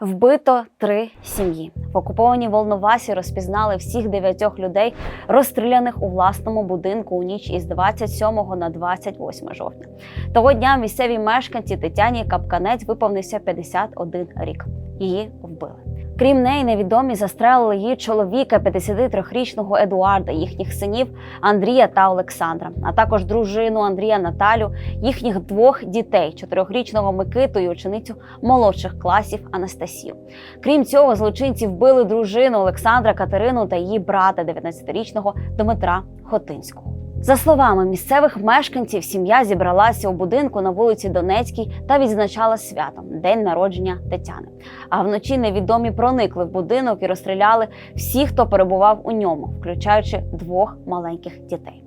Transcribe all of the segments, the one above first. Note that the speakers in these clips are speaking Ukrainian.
Вбито три сім'ї. В окупованій Волновасі розпізнали всіх дев'ятьох людей, розстріляних у власному будинку у ніч із 27 на 28 жовтня. Того дня місцевій мешканці Тетяні Капканець виповнився 51 рік. Її вбили. Крім неї, невідомі застрелили її чоловіка, 53-річного Едуарда, їхніх синів Андрія та Олександра, а також дружину Андрія Наталю, їхніх двох дітей, чотирьохрічного Микиту і ученицю молодших класів Анастасію. Крім цього, злочинці вбили дружину Олександра Катерину та її брата, 19-річного Дмитра Хотинського. За словами місцевих мешканців, сім'я зібралася у будинку на вулиці Донецькій та відзначала свято день народження Тетяни. А вночі невідомі проникли в будинок і розстріляли всіх, хто перебував у ньому, включаючи двох маленьких дітей.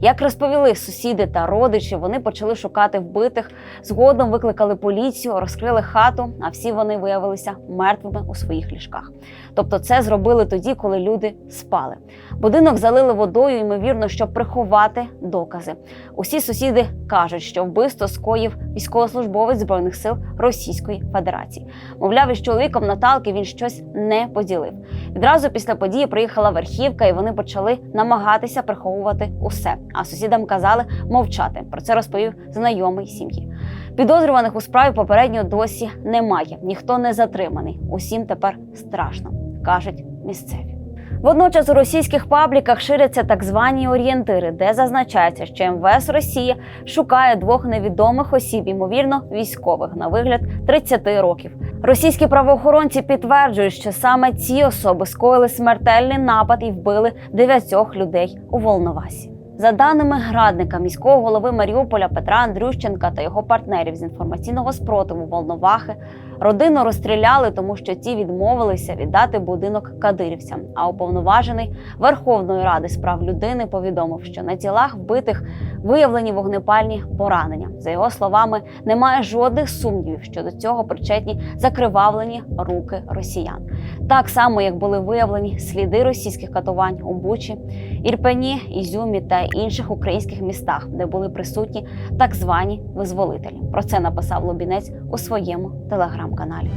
Як розповіли сусіди та родичі, вони почали шукати вбитих. Згодом викликали поліцію, розкрили хату, а всі вони виявилися мертвими у своїх ліжках. Тобто, це зробили тоді, коли люди спали. Будинок залили водою, ймовірно, щоб приховати докази. Усі сусіди кажуть, що вбивство скоїв військовослужбовець збройних сил Російської Федерації. Мовляв, із чоловіком Наталки він щось не поділив. Відразу після події приїхала верхівка, і вони почали намагатися приховувати усе. А сусідам казали мовчати. Про це розповів знайомий сім'ї. Підозрюваних у справі попередньо досі немає. Ніхто не затриманий. Усім тепер страшно, кажуть місцеві. Водночас у російських пабліках ширяться так звані орієнтири, де зазначається, що МВС Росії шукає двох невідомих осіб, ймовірно, військових на вигляд 30 років. Російські правоохоронці підтверджують, що саме ці особи скоїли смертельний напад і вбили дев'ятьох людей у Волновасі. За даними градника міського голови Маріуполя Петра Андрющенка та його партнерів з інформаційного спротиву Волновахи, родину розстріляли, тому що ті відмовилися віддати будинок кадирівцям. А уповноважений Верховної Ради з прав людини повідомив, що на тілах вбитих виявлені вогнепальні поранення. За його словами, немає жодних сумнівів, що до цього причетні закривавлені руки росіян. Так само, як були виявлені сліди російських катувань у Бучі, Ірпені, Ізюмі та інших українських містах, де були присутні так звані визволителі. Про це написав Лобінець у своєму телеграм-каналі.